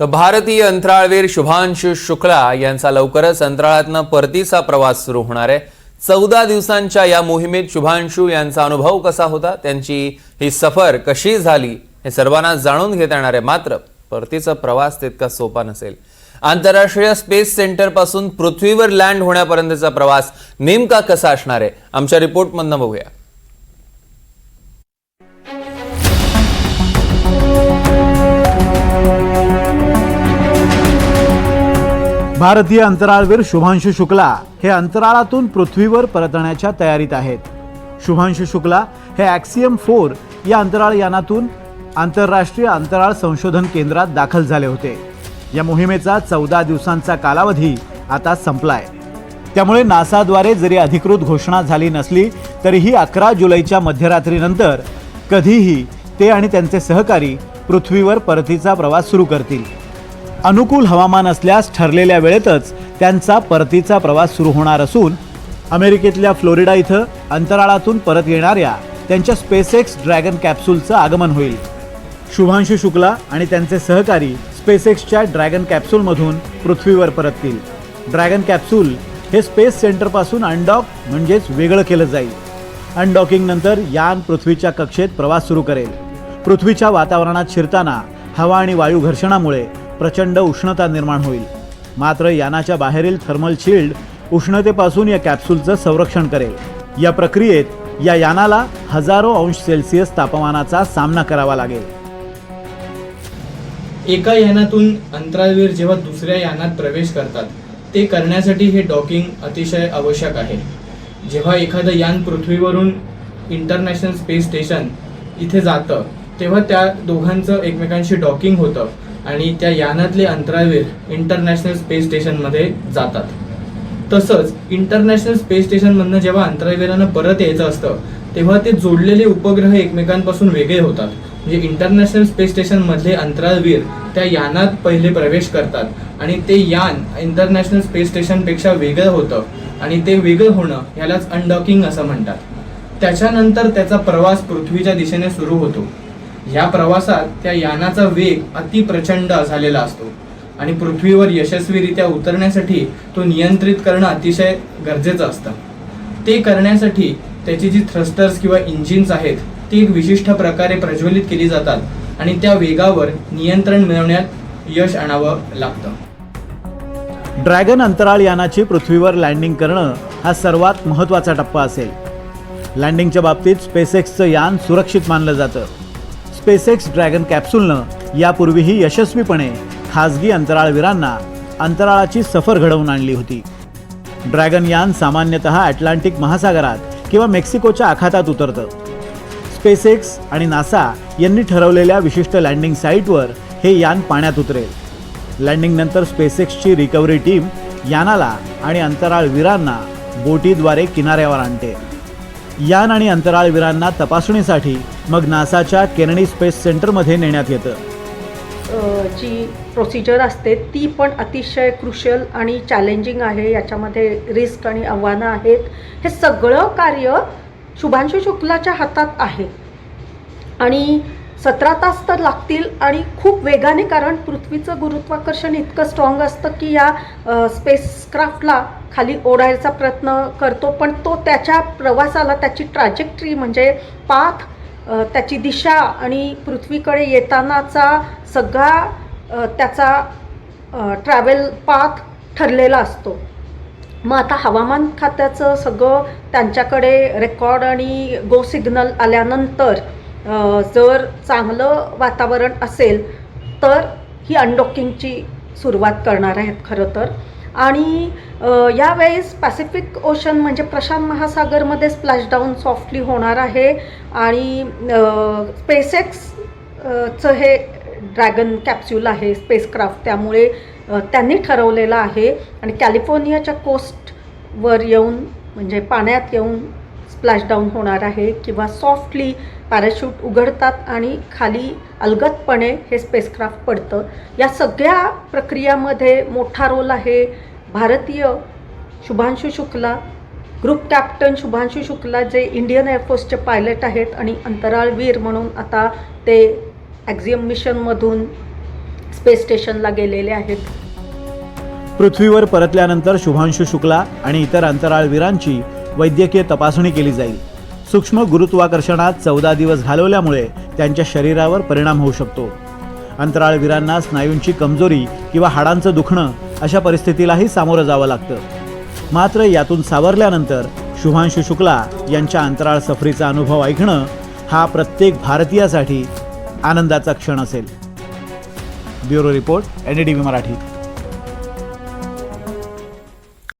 तर भारतीय अंतराळवीर शुभांशु शुक्ला यांचा लवकरच अंतराळातनं परतीचा प्रवास सुरू होणार आहे. चौदा दिवसांच्या या मोहिमेत शुभांशु यांचा अनुभव कसा होता? त्यांची ही सफर कशी झाली? हे सर्वांना जाणून घेता येणार आहे. मात्र परतीचा प्रवास तितका सोपा नसेल. आंतरराष्ट्रीय स्पेस सेंटरपासून पृथ्वीवर लँड होण्यापर्यंतचा प्रवास नेमका कसा असणार आहे? आमच्या रिपोर्टमधनं बघूया. भारतीय अंतराळवीर शुभांशु शुक्ला हे अंतराळातून पृथ्वीवर परतण्याच्या तयारीत आहेत. शुभांशु शुक्ला हे ॲक्सियम फोर या अंतराळ यानातून आंतरराष्ट्रीय अंतराळ संशोधन केंद्रात दाखल झाले होते. या मोहिमेचा चौदा दिवसांचा कालावधी आता संपलाय. त्यामुळे नासाद्वारे जरी अधिकृत घोषणा झाली नसली तरीही अकरा जुलैच्या मध्यरात्रीनंतर कधीही ते आणि त्यांचे सहकारी पृथ्वीवर परतीचा प्रवास सुरू करतील. अनुकूल हवामान असल्यास ठरलेल्या वेळेतच त्यांचा परतीचा प्रवास सुरू होणार असून अमेरिकेतल्या फ्लोरिडा इथं अंतराळातून परत येणाऱ्या त्यांच्या स्पेसएक्स ड्रॅगन कॅप्सूलचं आगमन होईल. शुभांशु शुक्ला आणि त्यांचे सहकारी स्पेसएक्सच्या ड्रॅगन कॅप्सूलमधून पृथ्वीवर परततील. ड्रॅगन कॅप्सूल हे स्पेस सेंटरपासून अनडॉक म्हणजेच वेगळं केलं जाईल. अनडॉकिंग नंतर यान पृथ्वीच्या कक्षेत प्रवास सुरू करेल. पृथ्वीच्या वातावरणात शिरताना हवा आणि वायू घर्षणामुळे प्रचंड उष्णता निर्माण होईल. मात्र यानाच्या बाहेरील थर्मल शिल्ड उष्णतेपासून या कॅप्सूलचं संरक्षण करेल. या प्रक्रियेत या यानाला हजारो अंश सेल्सिअस तापमानाचा सामना करावा लागेल. एका यानातून अंतराळवीर जेव्हा दुसऱ्या यानात प्रवेश करतात ते करण्यासाठी हे डॉकिंग अतिशय आवश्यक आहे. जेव्हा एखादं यान पृथ्वीवरून इंटरनॅशनल स्पेस स्टेशन इथे जातं तेव्हा त्या दोघांचं एकमेकांशी डॉकिंग होतं. आणि त्या यानातले अंतराळवीर इंटरनॅशनल स्पेस स्टेशनमध्ये जातात. तसंच इंटरनॅशनल स्पेस स्टेशनमधनं जेव्हा अंतराळवीरांना परत यायचं असतं तेव्हा ते जोडलेले उपग्रह एकमेकांपासून वेगळे होतात. म्हणजे इंटरनॅशनल स्पेस स्टेशन मधले अंतराळवीर त्या यानात पहिले प्रवेश करतात आणि ते यान इंटरनॅशनल स्पेस स्टेशनपेक्षा वेगळं होतं आणि ते वेगळं होणं ह्यालाच अनडॉकिंग असं म्हणतात. त्याच्यानंतर त्याचा प्रवास पृथ्वीच्या दिशेने सुरू होतो. ह्या प्रवासात त्या यानाचा वेग अति प्रचंड झालेला असतो. आणि पृथ्वीवर यशस्वीरित्या उतरण्यासाठी तो नियंत्रित करणं अतिशय गरजेचं असतं. ते करण्यासाठी त्याची जी थ्रस्टर्स किंवा इंजिन्स आहेत ती एक विशिष्ट प्रकारे प्रज्वलित केली जातात आणि त्या वेगावर नियंत्रण मिळवण्यात यश आणावं लागतं. ड्रॅगन अंतराळ यानाची पृथ्वीवर लँडिंग करणं हा सर्वात महत्त्वाचा टप्पा असेल. लँडिंगच्या बाबतीत स्पेसएक्सचं यान सुरक्षित मानलं जातं. स्पेसएक्स ड्रॅगन कॅप्सूलनं यापूर्वीही यशस्वीपणे खासगी अंतराळवीरांना अंतराळाची सफर घडवून आणली होती. ड्रॅगन यान सामान्यतः अटलांटिक महासागरात किंवा मेक्सिकोच्या आखातात उतरतं. स्पेसएक्स आणि नासा यांनी ठरवलेल्या विशिष्ट लँडिंग साईटवर हे यान पाण्यात उतरेल. लँडिंगनंतर स्पेसएक्सची रिकव्हरी टीम यानाला आणि अंतराळवीरांना बोटीद्वारे किनाऱ्यावर आणते. यान आणि अंतराळवीरांना तपासणीसाठी मग नासाच्या केनडी स्पेस सेंटरमध्ये नेण्यात येतं. जी प्रोसिजर असते ती पण अतिशय क्रुशल आणि चॅलेंजिंग आहे. याच्यामध्ये रिस्क आणि आव्हानं आहेत. हे सगळं कार्य शुभांशु शुक्लाच्या हातात आहे. आणि सतरा तास तर लागतील आणि खूप वेगाने कारण पृथ्वीचं गुरुत्वाकर्षण इतकं स्ट्रॉंग असतं की या स्पेसक्राफ्टला खाली ओढायचा प्रयत्न करतो. पण तो त्याच्या प्रवासाला त्याची ट्रॅजेक्टरी म्हणजे पाथ त्याची दिशा आणि पृथ्वीकडे येतानाचा सगळा त्याचा ट्रॅव्हल पाथ ठरलेला असतो. मग आता हवामान खात्याचं सगळं त्यांच्याकडे रेकॉर्ड आणि गो सिग्नल आल्यानंतर जर चांगलं वातावरण असेल तर ही अनडॉकिंगची सुरुवात करणार आहेत खरं तर. आणि यावेळेस पॅसिफिक ओशन म्हणजे प्रशांत महासागरमध्ये स्प्लॅश डाऊन सॉफ्टली होणार आहे आणि स्पेसएक्स चं हे ड्रॅगन कॅप्स्यूल आहे स्पेसक्राफ्ट त्यामुळे त्यांनी ठरवलेलं आहे. आणि कॅलिफोर्नियाच्या कोस्टवर येऊन म्हणजे पाण्यात येऊन स्प्लॅश डाऊन होणार आहे किंवा सॉफ्टली पॅराशूट उघडतात आणि खाली अलगतपणे हे स्पेसक्राफ्ट पडतं. या सगळ्या प्रक्रियामध्ये मोठा रोल आहे भारतीय शुभांशु शुक्ला ग्रुप कॅप्टन शुभांशु शुक्ला जे इंडियन एअरफोर्सचे पायलट आहेत आणि अंतराळवीर म्हणून आता ते ॲक्झियम मिशनमधून स्पेस स्टेशनला गेलेले आहेत. पृथ्वीवर परतल्यानंतर शुभांशु शुक्ला आणि इतर अंतराळवीरांची वैद्यकीय तपासणी केली जाईल. सूक्ष्म गुरुत्वाकर्षणात चौदा दिवस घालवल्यामुळे त्यांच्या शरीरावर परिणाम होऊ शकतो. अंतराळवीरांना स्नायूंची कमजोरी किंवा हाडांचं दुखणं अशा परिस्थितीलाही सामोरं जावं लागतं. मात्र यातून सावरल्यानंतर शुभांशु शुक्ला यांच्या अंतराळ सफरीचा अनुभव ऐकणं हा प्रत्येक भारतीयासाठी आनंदाचा क्षण असेल. Bureau report N D Marathi.